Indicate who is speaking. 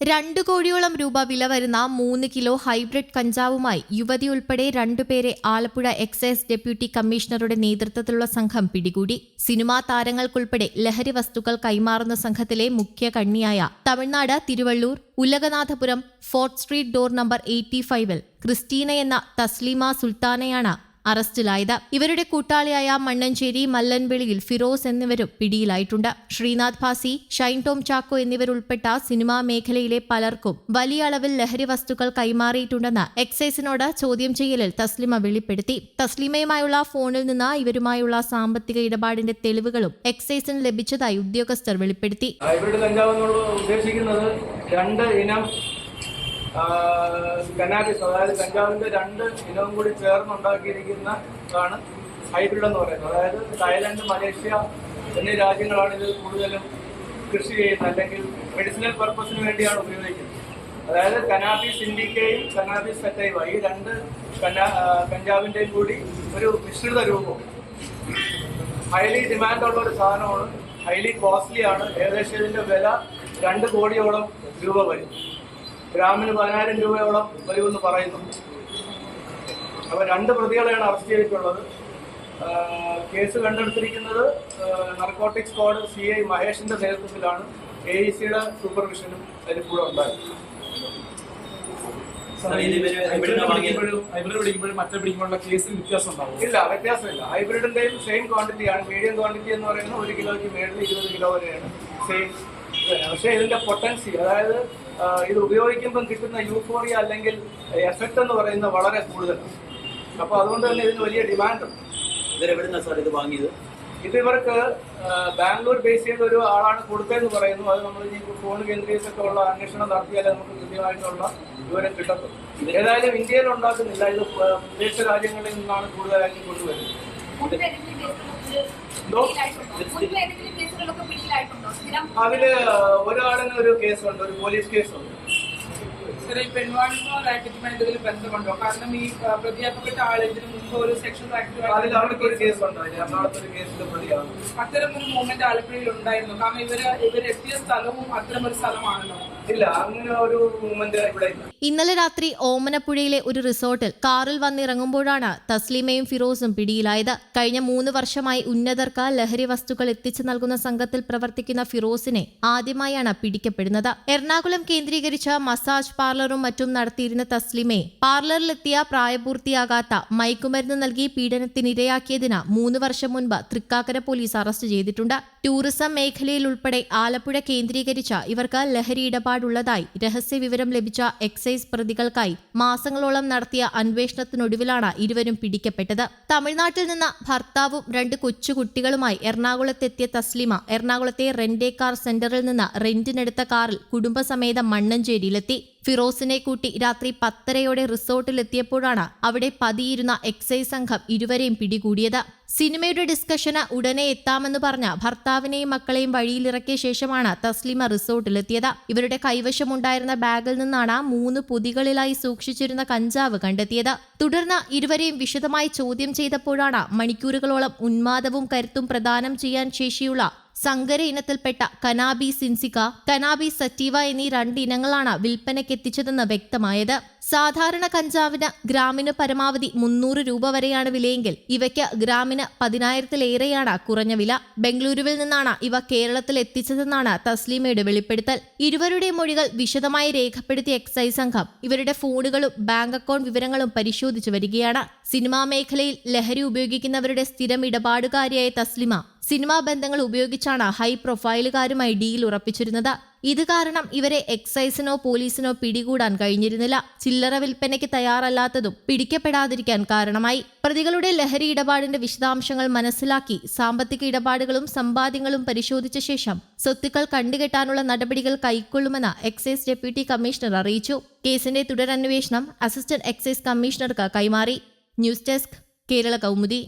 Speaker 1: രണ്ടു കോടിയോളം രൂപ വില വരുന്ന മൂന്ന് കിലോ ഹൈബ്രിഡ് കഞ്ചാവുമായി യുവതി ഉൾപ്പെടെ രണ്ടുപേരെ ആലപ്പുഴ എക്സൈസ് ഡെപ്യൂട്ടി കമ്മീഷണറുടെ നേതൃത്വത്തിലുള്ള സംഘം പിടികൂടി. സിനിമാ താരങ്ങൾക്കുൾപ്പെടെ ലഹരി വസ്തുക്കൾ കൈമാറുന്ന സംഘത്തിലെ മുഖ്യ കണ്ണിയായ Tamil Nadu Tiruvallur Ulakanathapuram fort street door number eighty ഫൈവിൽ ക്രിസ്റ്റീന എന്ന തസ്ലീമ സുൽത്താനയാണ് അറസ്റ്റിലായത്. ഇവരുടെ കൂട്ടാളിയായ മണ്ണഞ്ചേരി മല്ലൻവിളിയിൽ ഫിറോസ് എന്നിവരും പിടിയിലായിട്ടുണ്ട്. ശ്രീനാഥ് ഭാസി ഷൈൻ ടോം ചാക്കോ എന്നിവരുൾപ്പെട്ട സിനിമാ മേഖലയിലെ പലർക്കും വലിയ അളവിൽ ലഹരി വസ്തുക്കൾ കൈമാറിയിട്ടുണ്ടെന്ന് എക്സൈസിനോട് ചോദ്യം ചെയ്യലിൽ തസ്ലിമ വെളിപ്പെടുത്തി. തസ്ലിമയുമായുള്ള ഫോണിൽ നിന്ന് ഇവരുമായുള്ള സാമ്പത്തിക ഇടപാടിന്റെ തെളിവുകളും എക്സൈസിന് ലഭിച്ചതായി ഉദ്യോഗസ്ഥർ വെളിപ്പെടുത്തി.
Speaker 2: രണ്ട് ഇനം കനാബിസ് അതായത് കഞ്ചാവിന്റെ രണ്ട് ഇനവും കൂടി ചേർന്നുണ്ടാക്കിയിരിക്കുന്ന ഇതാണ് ഹൈബ്രിഡ് എന്ന് പറയുന്നത്. അതായത് തായ്ലൻഡ് മലേഷ്യ എന്നീ രാജ്യങ്ങളാണ് ഇത് കൂടുതലും കൃഷി ചെയ്യുന്നത് അല്ലെങ്കിൽ മെഡിസിനൽ പർപ്പസിന് വേണ്ടിയാണ് ഉപയോഗിക്കുന്നത്. അതായത് കനാബിസ് ഇൻഡിക്കയും കനാബിസ് സെറ്റൈവ ഈ രണ്ട് കഞ്ചാവിന്റെയും കൂടി ഒരു മിശ്രിത രൂപം. ഹൈലി ഡിമാൻഡ് ഉള്ള ഒരു സാധനമാണ്. ഹൈലി കോസ്റ്റ്ലി ആണ്. ഏകദേശം ഇതിന്റെ വില രണ്ട് കോടിയോളം രൂപ വരും. ഗ്രാമിന് പതിനായിരം രൂപയോളം വരുമെന്ന് പറയുന്നു. അപ്പൊ രണ്ട് പ്രതികളെയാണ് അറസ്റ്റ് ചെയ്തിട്ടുള്ളത്. കേസ് കണ്ടെടുത്തിരിക്കുന്നത് നർക്കോട്ടിക് സ്ക്വാഡ് സി ഐ മഹേഷിന്റെ നേതൃത്വത്തിലാണ്. എ ഇ സിയുടെ സൂപ്പർവിഷനും അതിൽ കൂടെ ഉണ്ടായത് ഇല്ല വ്യത്യാസമില്ല. ഹൈബ്രിഡിന്റെയും സെയിം ക്വാണ്ടിറ്റിയാണ് മീഡിയം ക്വാണ്ടിറ്റി എന്ന് പറയുന്നത് ഒരു കിലോയ്ക്ക് മേളിൽ ഇരുപത് കിലോ വരെയാണ്. സെയിം പക്ഷേ ഇതിന്റെ പൊട്ടൻസി അതായത് ഇത് ഉപയോഗിക്കുമ്പം കിട്ടുന്ന യൂഫോറിയ അല്ലെങ്കിൽ എഫക്റ്റ് എന്ന് പറയുന്നത് വളരെ കൂടുതലാണ്. അപ്പോൾ അതുകൊണ്ട് തന്നെ ഇതിന് വലിയ ഡിമാൻഡുണ്ട്
Speaker 3: ഇവരെവിടുന്നാ സാർ ഇത് വാങ്ങിയത്?
Speaker 2: ഇത് ഇവർക്ക് ബാംഗ്ലൂർ ബേസ് ചെയ്ത ഒരു ആളാണ് കൊടുത്തതെന്ന് പറയുന്നു. അത് നമ്മൾ ഇനി ഫോൺ കേന്ദ്രീകരിച്ചൊക്കെ ഉള്ള അന്വേഷണം നടത്തിയാലേ നമുക്ക് കൃത്യമായിട്ടുള്ള വിവരം കിട്ടത്തുള്ളൂ. ഏതായാലും ഇന്ത്യയിൽ ഉണ്ടാക്കുന്നില്ല. ഇത് വിദേശ രാജ്യങ്ങളിൽ നിന്നാണ് കൂടുതലായിട്ട് കൊണ്ടുവരുന്നത്. എന്തോ? അതിൽ ഒരാളിന് ഒരു കേസുണ്ട് ഒരു പോലീസ് കേസുണ്ട്.
Speaker 4: റാക്കറ്റുമായി എന്തെങ്കിലും ബന്ധമുണ്ടോ? കാരണം ഈ ആ, പ്രതിയാക്കപ്പെട്ട ആൾ ഇതിനു മുമ്പ് ഒരു
Speaker 2: സെക്ഷൻ
Speaker 4: അത്തരം ഒരു മൂവ്മെന്റ് ആലപ്പുഴയിൽ ഉണ്ടായിരുന്നു. കാരണം ഇവർ ഇവരെത്തിയ സ്ഥലവും അത്തരം ഒരു സ്ഥലമാണല്ലോ.
Speaker 1: ഇന്നലെ രാത്രി ഓമനപ്പുഴയിലെ ഒരു റിസോർട്ടിൽ കാറിൽ വന്നിറങ്ങുമ്പോഴാണ് തസ്ലീമയും ഫിറോസും പിടിയിലായത്. കഴിഞ്ഞ മൂന്ന് വർഷമായി ഉന്നതർക്ക് ലഹരി വസ്തുക്കൾ എത്തിച്ചു നൽകുന്ന സംഘത്തിൽ പ്രവർത്തിക്കുന്ന ഫിറോസിനെ ആദ്യമായാണ് പിടിക്കപ്പെടുന്നത്. എറണാകുളം കേന്ദ്രീകരിച്ച മസാജ് പാർലറും മറ്റും നടത്തിയിരുന്ന തസ്ലിമയെ പാർലറിലെത്തിയ പ്രായപൂർത്തിയാകാത്ത മയക്കുമരുന്ന് നൽകി പീഡനത്തിനിരയാക്കിയതിന് മൂന്ന് വർഷം മുൻപ് തൃക്കാക്കര പോലീസ് അറസ്റ്റ് ചെയ്തിട്ടുണ്ട്. ടൂറിസം മേഖലയിൽ ഉൾപ്പെടെ ആലപ്പുഴ കേന്ദ്രീകരിച്ച ഇവർക്ക് ലഹരി ഇടപാടുള്ളതായി രഹസ്യ വിവരം ലഭിച്ച എക്സൈസ് പ്രതികൾക്കായി മാസങ്ങളോളം നടത്തിയ അന്വേഷണത്തിനൊടുവിലാണ് ഇരുവരും പിടിക്കപ്പെട്ടത്. തമിഴ്നാട്ടിൽ നിന്ന് ഭർത്താവും രണ്ട് കൊച്ചുകുട്ടികളുമായി എറണാകുളത്തെത്തിയ തസ്ലിമ എറണാകുളത്തെ റെന്റേ കാർ സെന്ററിൽ നിന്ന് റെന്റിനെടുത്ത കാറിൽ കുടുംബസമേതം മണ്ണഞ്ചേരിയിലെത്തി. ഫിറോസിനെ കൂട്ടി രാത്രി പത്തരയോടെ റിസോർട്ടിലെത്തിയപ്പോഴാണ് അവിടെ പതിയിരുന്ന എക്സൈസ് സംഘം ഇരുവരെയും പിടികൂടിയത്. സിനിമയുടെ ഡിസ്കഷന് ഉടനെ എത്താമെന്ന് പറഞ്ഞ ഭർത്താവിനെയും മക്കളെയും വഴിയിലിറക്കിയ ശേഷമാണ് തസ്ലിമ റിസോർട്ടിലെത്തിയത്. ഇവരുടെ കൈവശമുണ്ടായിരുന്ന ബാഗിൽ നിന്നാണ് മൂന്ന് പൊതികളിലായി സൂക്ഷിച്ചിരുന്ന കഞ്ചാവ് കണ്ടെത്തിയത്. തുടർന്ന് ഇരുവരെയും വിശദമായി ചോദ്യം ചെയ്തപ്പോഴാണ് മണിക്കൂറുകളോളം ഉന്മാദവും കരുത്തും പ്രദാനം ചെയ്യാൻ ശേഷിയുള്ള സങ്കര ഇനത്തിൽപ്പെട്ട കനാബി സിൻസിക കനാബി സറ്റീവ എന്നീ രണ്ട് ഇനങ്ങളാണ് വിൽപ്പനയ്ക്കെത്തിച്ചതെന്ന് വ്യക്തമായത്. സാധാരണ കഞ്ചാവിന് ഗ്രാമിന് പരമാവധി മുന്നൂറ് രൂപ വരെയാണ് വിലയെങ്കിൽ ഇവയ്ക്ക് ഗ്രാമിന് പതിനായിരത്തിലേറെയാണ് കുറഞ്ഞ വില. ബംഗളൂരുവിൽ നിന്നാണ് ഇവ കേരളത്തിൽ എത്തിച്ചതെന്നാണ് തസ്ലീമയുടെ വെളിപ്പെടുത്തൽ. ഇരുവരുടെ മൊഴികൾ വിശദമായി രേഖപ്പെടുത്തിയ എക്സൈസ് സംഘം ഇവരുടെ ഫോണുകളും ബാങ്ക് അക്കൗണ്ട് വിവരങ്ങളും പരിശോധിച്ചു വരികയാണ്. സിനിമാ മേഖലയിൽ ലഹരി ഉപയോഗിക്കുന്നവരുടെ സ്ഥിരം ഇടപാടുകാരിയായ തസ്ലിമ സിനിമാ ബന്ധങ്ങൾ ഉപയോഗിച്ചാണ് ഹൈ പ്രൊഫൈലുകാരുമായി ഡീൽ ഉറപ്പിച്ചിരുന്നത്. ഇത് കാരണം ഇവരെ എക്സൈസിനോ പോലീസിനോ പിടികൂടാൻ കഴിഞ്ഞിരുന്നില്ല. ചില്ലറ വിൽപ്പനയ്ക്ക് തയ്യാറല്ലാത്തതും പിടിക്കപ്പെടാതിരിക്കാൻ കാരണമായി. പ്രതികളുടെ ലഹരി ഇടപാടിന്റെ വിശദാംശങ്ങൾ മനസ്സിലാക്കി സാമ്പത്തിക ഇടപാടുകളും സമ്പാദ്യങ്ങളും പരിശോധിച്ച ശേഷം സ്വത്തുക്കൾ കണ്ടുകെട്ടാനുള്ള നടപടികൾ കൈക്കൊള്ളുമെന്ന് എക്സൈസ് ഡെപ്യൂട്ടി കമ്മീഷണർ അറിയിച്ചു. കേസിന്റെ തുടരന്വേഷണം അസിസ്റ്റന്റ് എക്സൈസ് കമ്മീഷണർക്ക് കൈമാറി. News desk Kerala Kaumudi.